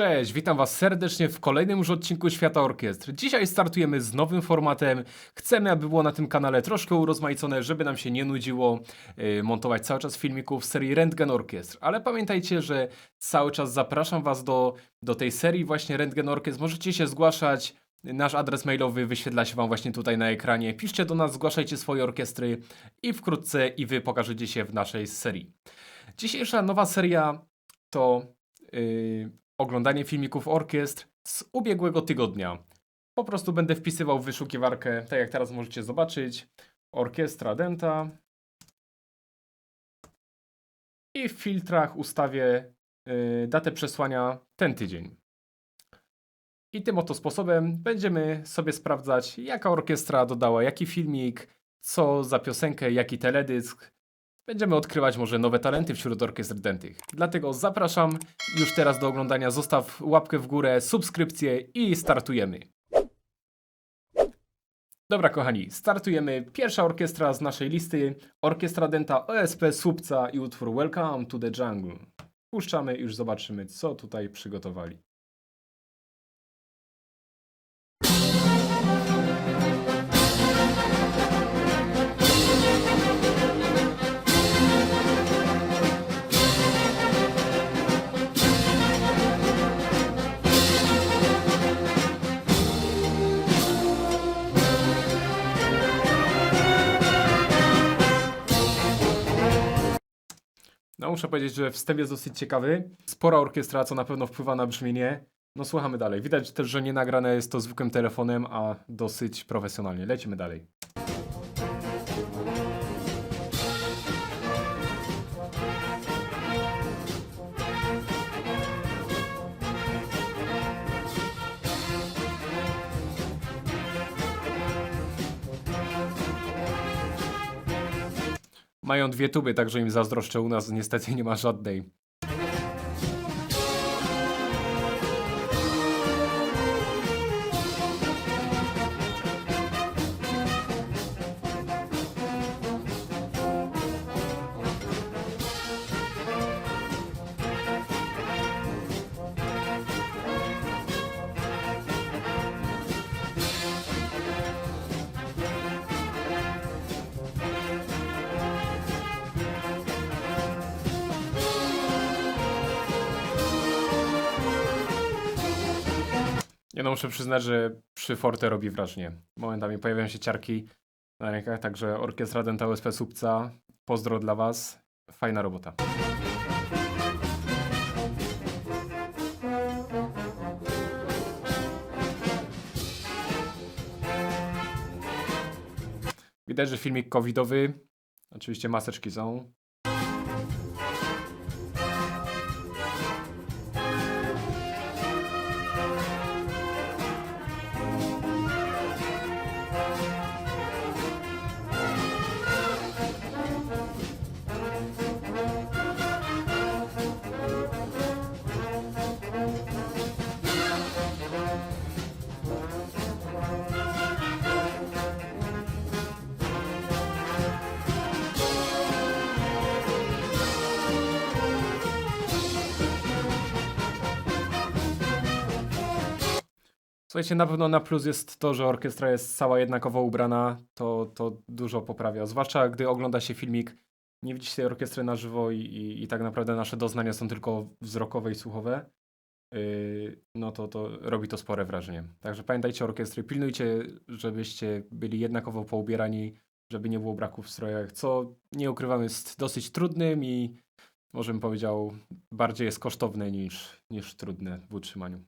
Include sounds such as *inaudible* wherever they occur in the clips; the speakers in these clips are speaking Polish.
Cześć, witam Was serdecznie w kolejnym już odcinku Świata Orkiestr. Dzisiaj startujemy z nowym formatem. Chcemy, aby było na tym kanale troszkę urozmaicone, żeby nam się nie nudziło yy, montować cały czas filmików z serii Rentgen Orkiestr. Ale pamiętajcie, że cały czas zapraszam Was do, do tej serii właśnie Rentgen Orkiestr. Możecie się zgłaszać. Nasz adres mailowy wyświetla się Wam właśnie tutaj na ekranie. Piszcie do nas, zgłaszajcie swoje orkiestry i wkrótce i Wy pokażecie się w naszej serii. Dzisiejsza nowa seria to yy, oglądanie filmików orkiestr z ubiegłego tygodnia. Po prostu będę wpisywał w wyszukiwarkę, tak jak teraz możecie zobaczyć, orkiestra Denta i w filtrach ustawię yy, datę przesłania ten tydzień. I tym oto sposobem będziemy sobie sprawdzać, jaka orkiestra dodała jaki filmik, co za piosenkę, jaki teledysk. Będziemy odkrywać może nowe talenty wśród orkiestr dentych. Dlatego zapraszam już teraz do oglądania. Zostaw łapkę w górę, subskrypcję i startujemy. Dobra, kochani, startujemy. Pierwsza orkiestra z naszej listy. Orkiestra Denta OSP Słupca i utwór Welcome to the Jungle. Puszczamy i już zobaczymy, co tutaj przygotowali. Muszę powiedzieć, że wstęp jest dosyć ciekawy. Spora orkiestra, co na pewno wpływa na brzmienie. No, słuchamy dalej. Widać też, że nie nagrane jest to zwykłym telefonem, a dosyć profesjonalnie. Lecimy dalej. Mają dwie tuby, także im zazdroszczę. U nas niestety nie ma żadnej. Ja no muszę przyznać, że przy Forte robi wrażenie. Momentami pojawiają się ciarki na rękach, także Orkiestra Denta USP Słupca, pozdro dla Was. Fajna robota. Widać, że filmik covidowy. Oczywiście maseczki są. Słuchajcie, na pewno na plus jest to, że orkiestra jest cała jednakowo ubrana, to, to dużo poprawia. Zwłaszcza gdy ogląda się filmik, nie widzi się tej orkiestry na żywo i, i, i tak naprawdę nasze doznania są tylko wzrokowe i słuchowe. Yy, no to, to robi to spore wrażenie. Także pamiętajcie orkiestry, pilnujcie, żebyście byli jednakowo poubierani, żeby nie było braków w strojach, co nie ukrywam jest dosyć trudnym i może bym powiedział bardziej jest kosztowne niż, niż trudne w utrzymaniu.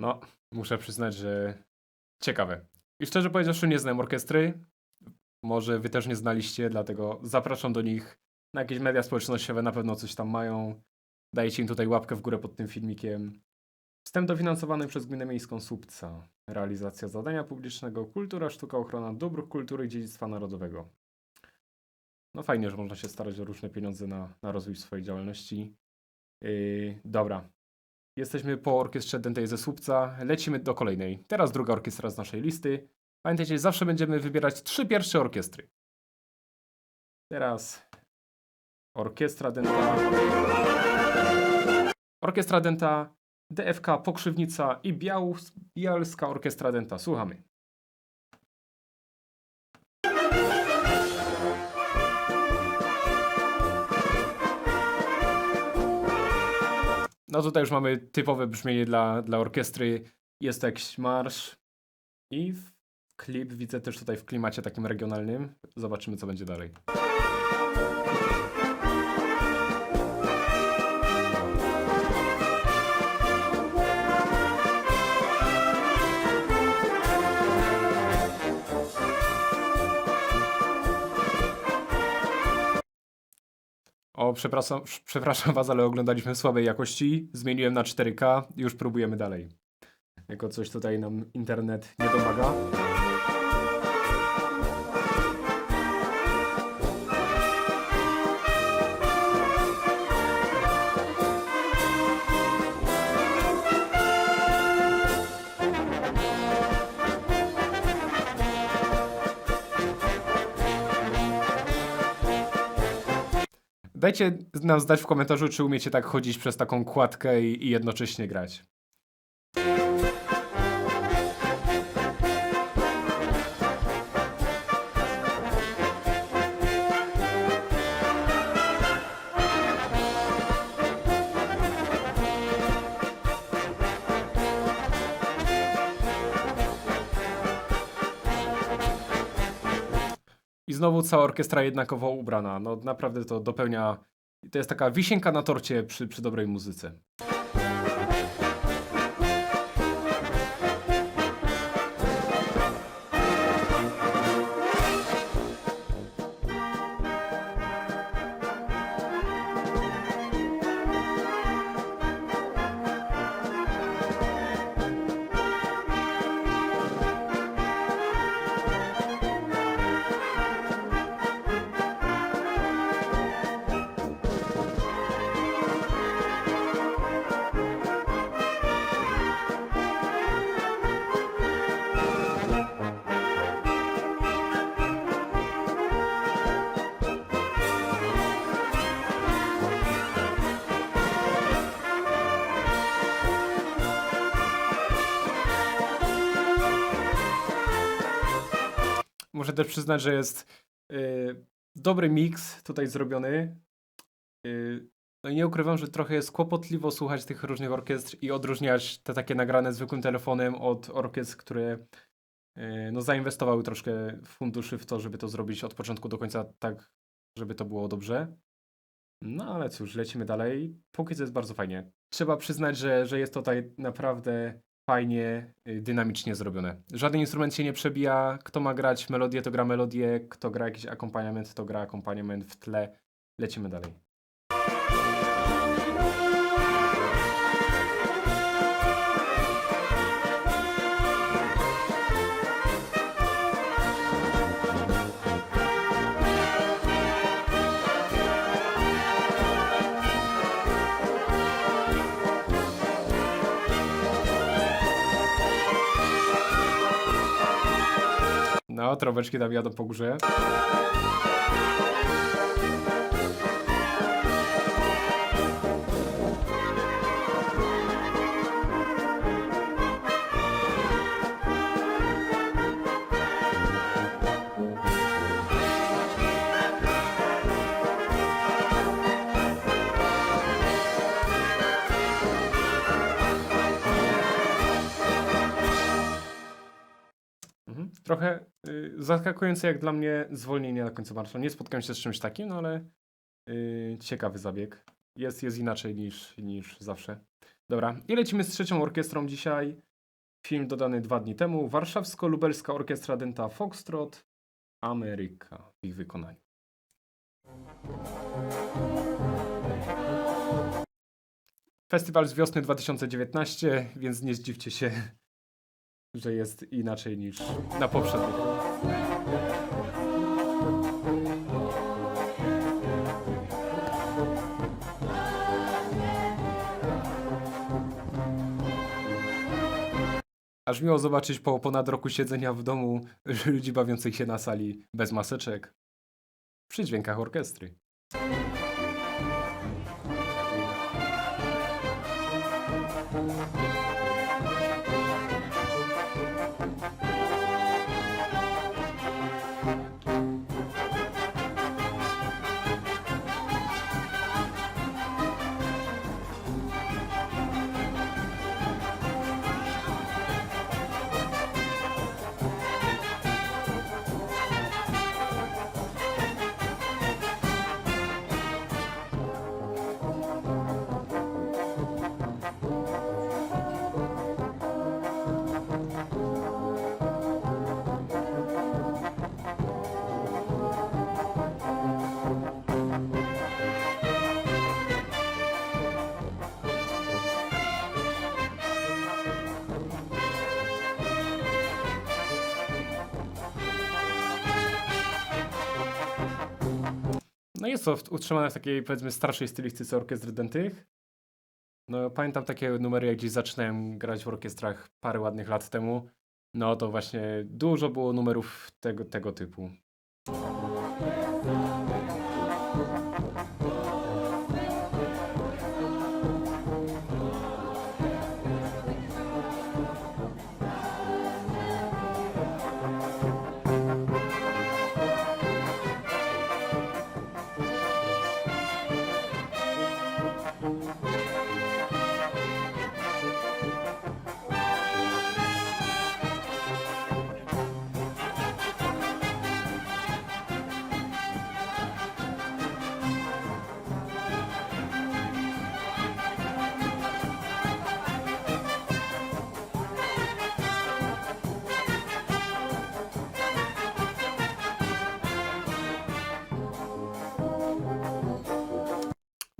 No, muszę przyznać, że ciekawe. I szczerze powiedziawszy, nie znam orkiestry. Może wy też nie znaliście, dlatego zapraszam do nich na jakieś media społecznościowe, na pewno coś tam mają. Dajcie im tutaj łapkę w górę pod tym filmikiem. Wstęp dofinansowany przez Gminę Miejską Słupca. Realizacja zadania publicznego, kultura, sztuka, ochrona dóbr kultury i dziedzictwa narodowego. No fajnie, że można się starać o różne pieniądze na, na rozwój swojej działalności. Yy, dobra. Jesteśmy po orkiestrze dętej ze Słupca. Lecimy do kolejnej. Teraz druga orkiestra z naszej listy. Pamiętajcie, zawsze będziemy wybierać trzy pierwsze orkiestry. Teraz orkiestra dęta. Orkiestra dęta, DFK Pokrzywnica i Białus- Orkiestra Dęta. Słuchamy. No tutaj już mamy typowe brzmienie dla, dla orkiestry. Jest jakiś marsz i w klip widzę też tutaj w klimacie takim regionalnym. Zobaczymy co będzie dalej. O, przepraszam, przepraszam was, ale oglądaliśmy słabej jakości. Zmieniłem na 4K, już próbujemy dalej. Jako coś tutaj nam internet nie domaga. Dajcie nam znać w komentarzu, czy umiecie tak chodzić przez taką kładkę i, i jednocześnie grać. Znowu cała orkiestra jednakowo ubrana. No naprawdę to dopełnia. To jest taka wisienka na torcie przy, przy dobrej muzyce. Też przyznać, że jest y, dobry miks tutaj zrobiony. Y, no i nie ukrywam, że trochę jest kłopotliwo słuchać tych różnych orkiestr i odróżniać te takie nagrane zwykłym telefonem od orkiestr, które y, no, zainwestowały troszkę funduszy w to, żeby to zrobić od początku do końca tak, żeby to było dobrze. No ale cóż, lecimy dalej. Póki co jest bardzo fajnie. Trzeba przyznać, że, że jest tutaj naprawdę fajnie, y, dynamicznie zrobione. Żaden instrument się nie przebija. Kto ma grać melodię, to gra melodię. Kto gra jakiś akompaniament, to gra akompaniament w tle. Lecimy dalej. Trąbeczki tam jadą po górze. Mhm. Trochę zaskakujące jak dla mnie zwolnienie na końcu marszu. Nie spotkałem się z czymś takim, no ale y, ciekawy zabieg. Jest, jest inaczej niż, niż zawsze. Dobra, i lecimy z trzecią orkiestrą dzisiaj. Film dodany dwa dni temu. Warszawsko-Lubelska Orkiestra Denta Foxtrot. Ameryka w ich wykonaniu. Festiwal z wiosny 2019, więc nie zdziwcie się, że jest inaczej niż na poprzednich. Aż miło zobaczyć po ponad roku siedzenia w domu *laughs* ludzi bawiących się na sali bez maseczek przy dźwiękach orkiestry. No jest to utrzymane w takiej powiedzmy starszej stylistyce orkiestry dętych. No pamiętam takie numery, jak gdzieś zaczynałem grać w orkiestrach parę ładnych lat temu. No to właśnie dużo było numerów tego, tego typu.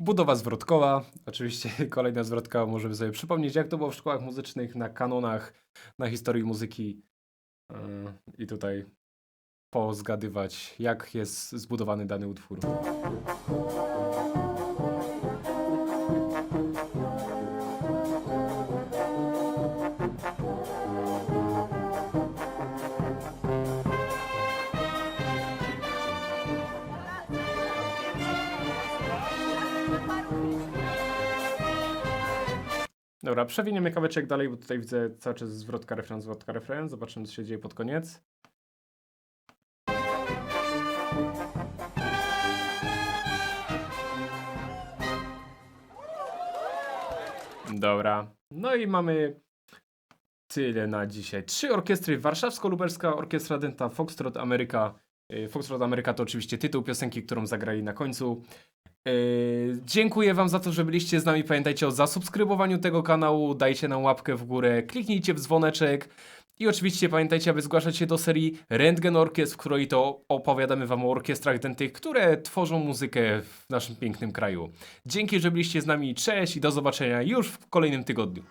Budowa zwrotkowa. Oczywiście *laughs* kolejna zwrotka możemy sobie przypomnieć, jak to było w szkołach muzycznych, na kanonach, na historii muzyki. Yy, I tutaj pozgadywać, jak jest zbudowany dany utwór. Dobra, przewiniemy kaweczek dalej, bo tutaj widzę cały czas zwrotka, refren, zwrotka, refren. Zobaczymy, co się dzieje pod koniec. Dobra, no i mamy tyle na dzisiaj. Trzy orkiestry, Warszawsko-Lubelska Orkiestra Denta, Foxtrot Ameryka. Y, Foxtrot Ameryka to oczywiście tytuł piosenki, którą zagrali na końcu. Yy, dziękuję Wam za to, że byliście z nami. Pamiętajcie o zasubskrybowaniu tego kanału, dajcie nam łapkę w górę, kliknijcie w dzwoneczek i oczywiście pamiętajcie, aby zgłaszać się do serii Rentgen Orkiestr, w której to opowiadamy Wam o orkiestrach dętych, które tworzą muzykę w naszym pięknym kraju. Dzięki, że byliście z nami, cześć i do zobaczenia już w kolejnym tygodniu.